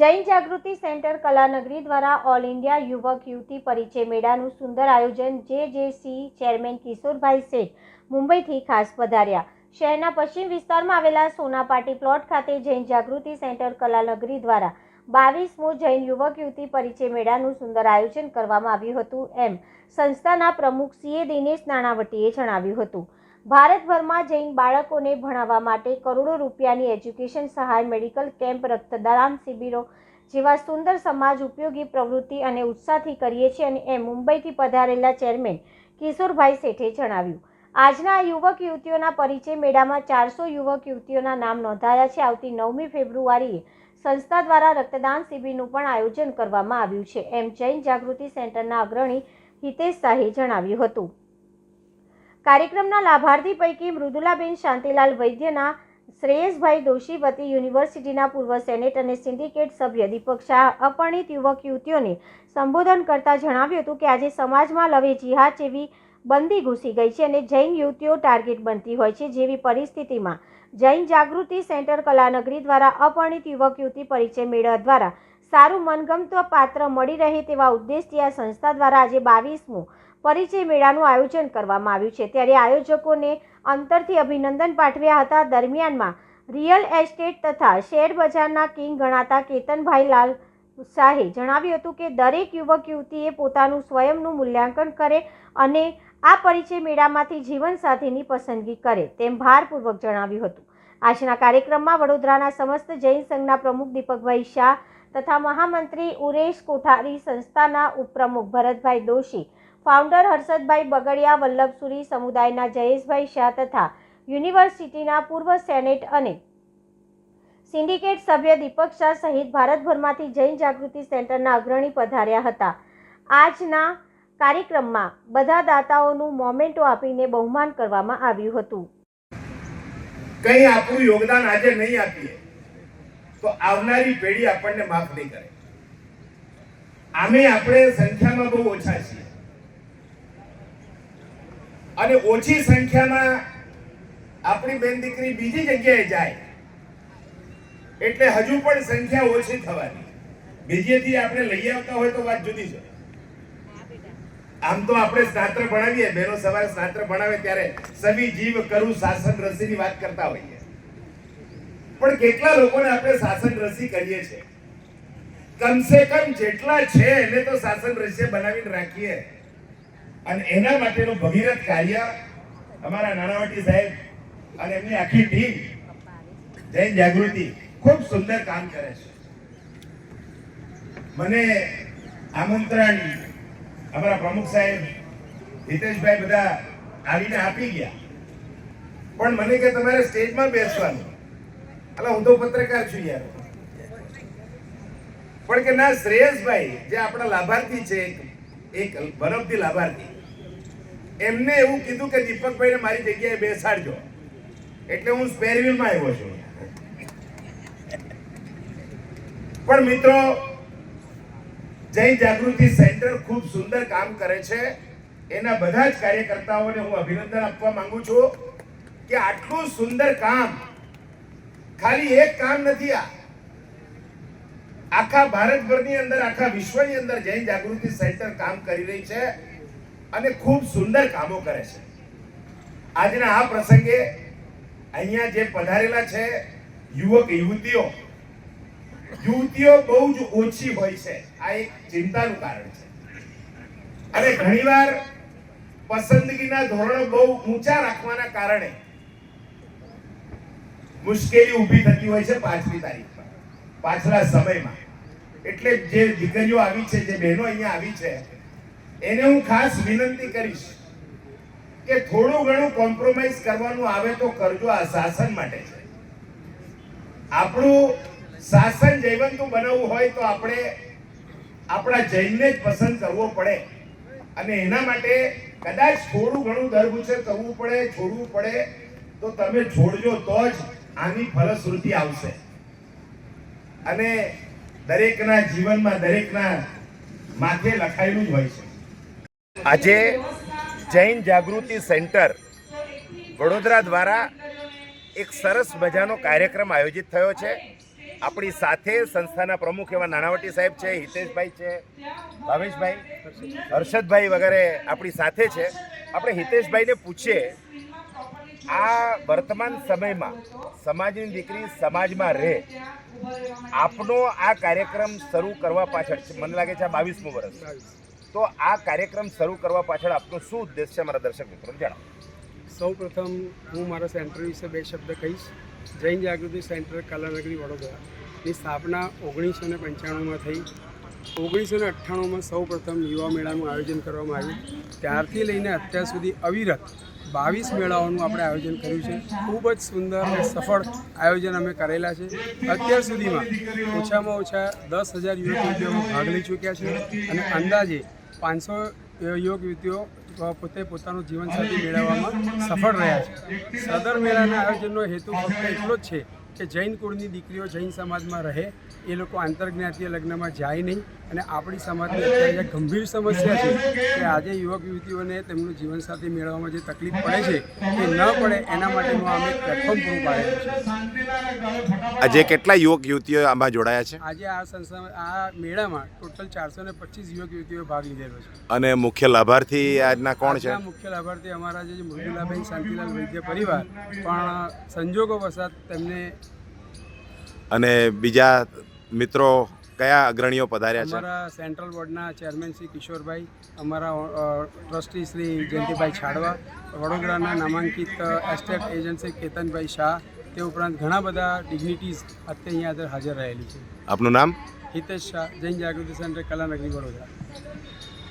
Jain Jagruti centre Kalanagari દ્વારા all India યુવક યુવતી પરિચય મેળાનું સુંદર આયોજન જે જે સી ચેરમેન કિશોરભાઈ શેઠ મુંબઈથી ખાસ પધાર્યા. શહેરના પશ્ચિમ વિસ્તારમાં આવેલા સોનાપાટી પ્લોટ ખાતે જૈન જાગૃતિ સેન્ટર કલાનગરી દ્વારા બાવીસમો જૈન યુવક યુવતી પરિચય મેળાનું સુંદર આયોજન કરવામાં આવ્યું હતું એમ સંસ્થાના પ્રમુખ સીએ દિનેશ નાણાવટીએ જણાવ્યું હતું. ભારતભરમાં જૈન બાળકોને ભણાવવા માટે કરોડો રૂપિયાની એજ્યુકેશન સહાય, મેડિકલ કેમ્પ, રક્તદાન શિબિરો જેવા સુંદર સમાજ ઉપયોગી પ્રવૃત્તિ અને ઉત્સાહથી કરીએ છીએ અને એમ મુંબઈથી પધારેલા ચેરમેન કિશોરભાઈ શેઠે જણાવ્યું. આજના યુવક યુવતીઓના પરિચય મેળામાં ચારસો યુવક યુવતીઓના નામ નોંધાયા છે. આવતી નવમી ફેબ્રુઆરીએ સંસ્થા દ્વારા રક્તદાન શિબિરનું પણ આયોજન કરવામાં આવ્યું છે. એમ જૈન જાગૃતિ સેન્ટરના અગ્રણી હિતેશ શાહે જણાવ્યું હતું. કાર્યક્રમના લાભાર્થી પૈકી મૃદુલાબેન શાંતિલાલ વૈદ્યના, શ્રેયસભાઈ દોશી વતી યુનિવર્સિટીના પૂર્વ સેનેટ અને સિન્ડિકેટ સભ્ય દીપક શાહ, અપરિણિત યુવક યુવતીઓને સંબોધન કરતા જણાવ્યું હતું કે આજે સમાજમાં લવે જિહાદ જેવી બંદી ઘૂસી ગઈ છે અને જૈન યુવતીઓ ટાર્ગેટ બનતી હોય છે જેવી પરિસ્થિતિમાં જૈન જાગૃતિ સેન્ટર કલાનગરી દ્વારા અપરિણિત યુવક યુવતી પરિચય મેળવવા દ્વારા સારું મનગમતો પાત્ર મળી રહે તેવા ઉદ્દેશથી આ સંસ્થા દ્વારા આજે બાવીસમું પરિચય મેળાનું આયોજન કરવામાં આવ્યું છે. ત્યારે આયોજકોને અંતરથી અભિનંદન પાઠવ્યા હતા. દરમિયાનમાં રિયલ એસ્ટેટ તથા શેર બજારના કિંગ ગણાતા કેતનભાઈ લાલ શાહે જણાવ્યું હતું કે, દરેક યુવક યુવતીએ પોતાનું સ્વયંનું મૂલ્યાંકન કરે અને આ પરિચય મેળામાંથી જીવનસાથીની પસંદગી કરે તેમ ભારપૂર્વક જણાવ્યું હતું. આજના કાર્યક્રમમાં વડોદરાના સમસ્ત જૈન સંઘના પ્રમુખ દીપકભાઈ શાહ તથા મહામંત્રી ઉરેશ કોઠારી સંસ્થાના ઉપપ્રમુખ ભરતભાઈ દોશી ફાઉન્ડર હર્ષદભાઈ બગડિયા, વલ્લભસુરી સમુદાયના જયેશભાઈ શાહ તથા યુનિવર્સિટીના પૂર્વ સેનેટ અને સિન્ડિકેટ સભ્ય દીપક શાહ સહિત ભારતભરમાંથી જૈન જાગૃતિ સેન્ટરના અગ્રણી પધાર્યા હતા. આજના કાર્યક્રમમાં બધા દાતાઓનું મોમેન્ટો આપીને બહુમાન કરવામાં આવ્યું હતું. કંઈ આપણું યોગદાન આજે નહીં આપીએ, તો આવનારી પેઢી આપણને માફ નહીં કરે. આમે આપણે સંખ્યામાં બહુ ઓછા છીએ. અને ઓછી સંખ્યામાં આપણી બેન દીકરી બીજી જગ્યાએ જાય. એટલે હજુ પણ સંખ્યા ઓછી થવાની. બીજેથી આપણે લઈ આવતા હોય તો વાત જુદી છે. આમ તો આપણે સ્નાત્ર ભણાવીએ. બેનો સવારે સ્નાત્ર ભણાવે ત્યારે સવી જીવ કરું શાસન રસીની વાત કરતા હોઈએ. પણ કેટલા લોકોને આપણે શાસન રસી કરીએ છીએ? કમસે કમ જેટલા છે એને તો શાસન રસીએ બનાવીને રાખીએ. અને એના માટેનું ભગીરથ કાર્ય અમારા નાણાવટી સાહેબ અને એમની આખી ટીમ જૈન જાગૃતિ ખૂબ સુંદર કામ કરે છે. મને આમંત્રણ અમારા પ્રમુખ સાહેબ હિતેશભાઈ બધા આવીને આપી ગયા. પણ મને કે તમારે સ્ટેજમાં બેસવાનું. એટલે હું તો પત્રકાર છું યાર. પણ કે ના, શ્રેયસભાઈ, જે આપણા લાભાર્થી છે એક બરફથી લાભાર્થી. એમને એવું કીધું કે દીપકભાઈને મારી જગ્યાએ બેસાડજો. એટલે હું સ્પેર આવ્યો છું. પણ મિત્રો જય જાગૃતિ સેન્ટર ખૂબ સુંદર કામ કરે છે. એના બધા જ કાર્યકર્તાઓને હું અભિનંદન આપવા માંગુ છું કે આટલું સુંદર કામ, ખાલી એક કામ નથી આ આખા ભારતભરની અંદર, આખા વિશ્વની અંદર જૈન જાગૃતિ સેન્ટર કામ કરી રહી છે અને ખૂબ સુંદર કામો કરે છે. આજના આ પ્રસંગે અહીંયા જે પધારેલા છે યુવક, યુવતીઓ યુવતીઓ બહુ જ ઓછી હોય છે. આ એક ચિંતાનું કારણ છે. અને ઘણીવાર પસંદગીના ધોરણો બહુ ઊંચા રાખવાના કારણે મુશ્કેલી ઊભી થતી હોય છે પાંચમી તારીખ પાછલા સમયમાં. એટલે જે દીકરીઓ આવી છે, જે બહેનો અહીંયા આવી છે, એને હું ખાસ વિનંતી કરીશ કે થોડું ઘણું કોમ્પ્રોમાઇઝ કરવાનું આવે તો કરજો આ શાસન માટે. છે આપણું શાસન જૈવંતું બનાવવું હોય તો આપણે આપણા જૈનને જ પસંદ કરવો પડે. અને એના માટે કદાચ થોડું ઘણું દરગુચર કરવું પડે, છોડવું પડે, તો તમે છોડજો તો જ આની ફલશ્રુતિ આવશે. અને દરેકના જીવનમાં દરેકના માથે લખાયેલું જ હોય છે. આજે જૈન જાગૃતિ સેન્ટર વડોદરા દ્વારા એક સરસ મજાનો કાર્યક્રમ આયોજિત થયો છે. આપણી સાથે સંસ્થાના પ્રમુખ એવા નાણાવટી સાહેબ છે, હિતેશભાઈ છે, ભાવેશભાઈ, હર્ષદભાઈ વગેરે આપણી સાથે છે. આપણે હિતેશભાઈને પૂછીએ આ વર્તમાન સમયમાં સમાજની દીકરી સમાજમાં રહે, આપનો આ કાર્યક્રમ શરૂ કરવા પાછળ મને લાગે છે આ બાવીસમું વર્ષ. તો આ કાર્યક્રમ શરૂ કરવા પાછળ આપનો શું ઉદ્દેશ છે મારા દર્શક મિત્રો? જણાવો. સૌ પ્રથમ હું મારા સેન્ટર વિશે બે શબ્દ કહીશ. જૈન જાગૃતિ સેન્ટર કલાનગરી વડોદરાની સ્થાપના ઓગણીસો ને પંચાણુંમાં થઈ. ઓગણીસો ને અઠ્ઠાણુંમાં સૌ પ્રથમ યુવા મેળાનું આયોજન કરવામાં આવ્યું. ત્યારથી લઈને અત્યાર સુધી અવિરત બાવીસ મેળાઓનું આપણે આયોજન કર્યું છે. ખૂબ જ સુંદર અને સફળ આયોજન અમે કરેલા છે. અત્યાર સુધીમાં ઓછામાં ઓછા દસ હજાર યુવક યુવતીઓ ભાગ લઈ ચૂક્યા છે અને અંદાજે પાંચસો યુવક પોતે પોતાનું જીવનસાથી મેળવવામાં સફળ રહ્યા છે. સદર મેળાના આયોજનનો હેતુ ફક્ત એટલો જ છે કે જૈન કુળની દીકરીઓ જૈન સમાજમાં રહે એ લોકો આંતરજ્ઞાતીય લગ્નમાં જાય નહીં. અને આપણી સમાજની અત્યારે ગંભીર સમસ્યા છે કે આજે યુવક યુવતીઓને તેમનું જીવનસાથી મેળવવામાં જે તકલીફ પડે છે એ ન પડે એના માટેનું અમે પ્લેટફોર્મ પૂરું પાડેલું છે. આજે કેટલા યુવક યુવતીઓ આમાં જોડાયા છે? આજે આ સંસ્થા આ મેળામાં ટોટલ ચારસો ને પચીસ યુવક યુવતીઓ ભાગ લીધેલો છે. અને મુખ્ય લાભાર્થી આજના કોણ છે? મુખ્ય લાભાર્થી અમારા જે મૃદુલાબેન શાંતિલાલ વૈદ્ય પરિવાર પણ સંજોગો વસાત તેમને અને બીજા મિત્રો કયા અગ્રણીઓ પધાર્યા છે? અમારા સેન્ટ્રલ બોર્ડના ચેરમેન શ્રી કિશોરભાઈ અમારા ટ્રસ્ટી શ્રી જયંતિભાઈ છાડવા વડોદરાના નામાંકિત એસ્ટેટ એજન્ટ શ્રી કેતનભાઈ શાહ તે ઉપરાંત ઘણા બધા ડિગ્નિટીઝ અત્યારે અહીંયા હાજર રહેલી છે. આપનું નામ? હિતેશ શાહ જૈન જાગૃતિ સેન્ટર કલાનગરી વડોદરા.